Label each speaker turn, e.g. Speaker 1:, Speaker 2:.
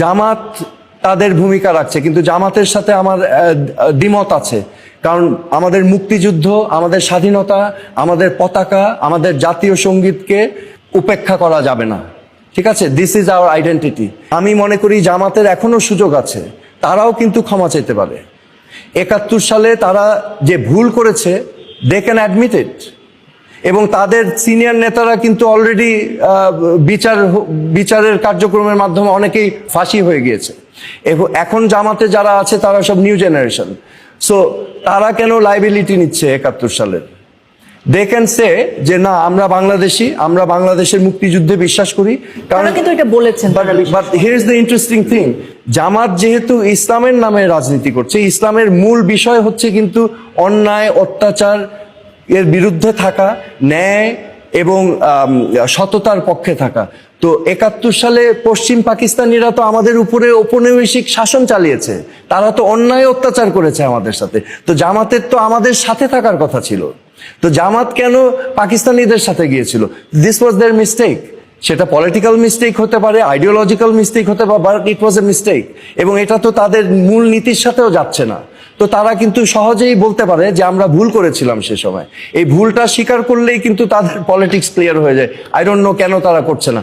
Speaker 1: জামাত তাদের ভূমিকা রাখছে, কিন্তু জামাতের সাথে আমার দ্বিমত আছে। কারণ আমাদের মুক্তিযুদ্ধ, আমাদের স্বাধীনতা, আমাদের পতাকা, আমাদের জাতীয় সঙ্গীতকে উপেক্ষা করা যাবে না। ঠিক আছে? দিস ইজ আওয়ার আইডেন্টিটি আমি মনে করি জামাতের এখনও সুযোগ আছে। তারাও কিন্তু ক্ষমা চাইতে পারে। একাত্তর সালে তারা যে ভুল করেছে দে ক্যান অ্যাডমিট ইট এবং তাদের সিনিয়র নেতারা কিন্তু অলরেডি বিচার বিচারের কার্যক্রমের মাধ্যমে অনেকেই ফাঁসি হয়ে গিয়েছে। এখন জামাতে যারা আছে তারা সব নিউ জেনারেশন সো তারা কেন লাইবিলিটি নিচ্ছে একাত্তর সালের? দে ক্যান সে যে না আমরা বাংলাদেশি আমরা বাংলাদেশের মুক্তিযুদ্ধে বিশ্বাস করি
Speaker 2: তারা কিন্তু এটা বলেছেন।
Speaker 1: But here is the interesting thing Jamaat যেহেতু ইসলামের নামে রাজনীতি করছে ইসলামের মূল বিষয় হচ্ছে কিন্তু অন্যায় অত্যাচার এর বিরুদ্ধে থাকা, ন্যায় এবং সততার পক্ষে থাকা। তো একাত্তর সালে পশ্চিম পাকিস্তানিরা তো আমাদের উপরে ঔপনিবেশিক শাসন চালিয়েছে। তারা তো অন্যায় অত্যাচার করেছে আমাদের সাথে। তো জামাতের তো আমাদের সাথে থাকার কথা ছিল। তো জামাত কেন পাকিস্তানিদের সাথে গিয়েছিল? দিস ওয়াজ দেয়ার মিস্টেক সেটা পলিটিক্যাল মিস্টেক হতে পারে আইডিওলজিক্যাল মিস্টেক হতে পারে but it was a mistake এবং এটা তো তাদের মূল নীতির সাথেও যাচ্ছে না। তো তারা কিন্তু সহজেই বলতে পারে যে আমরা ভুল করেছিলাম সে সময়। এই ভুলটা স্বীকার করলেই কিন্তু তাদের পলিটিক্স ক্লিয়ার হয়ে যায়। আই কেন তারা করছে না।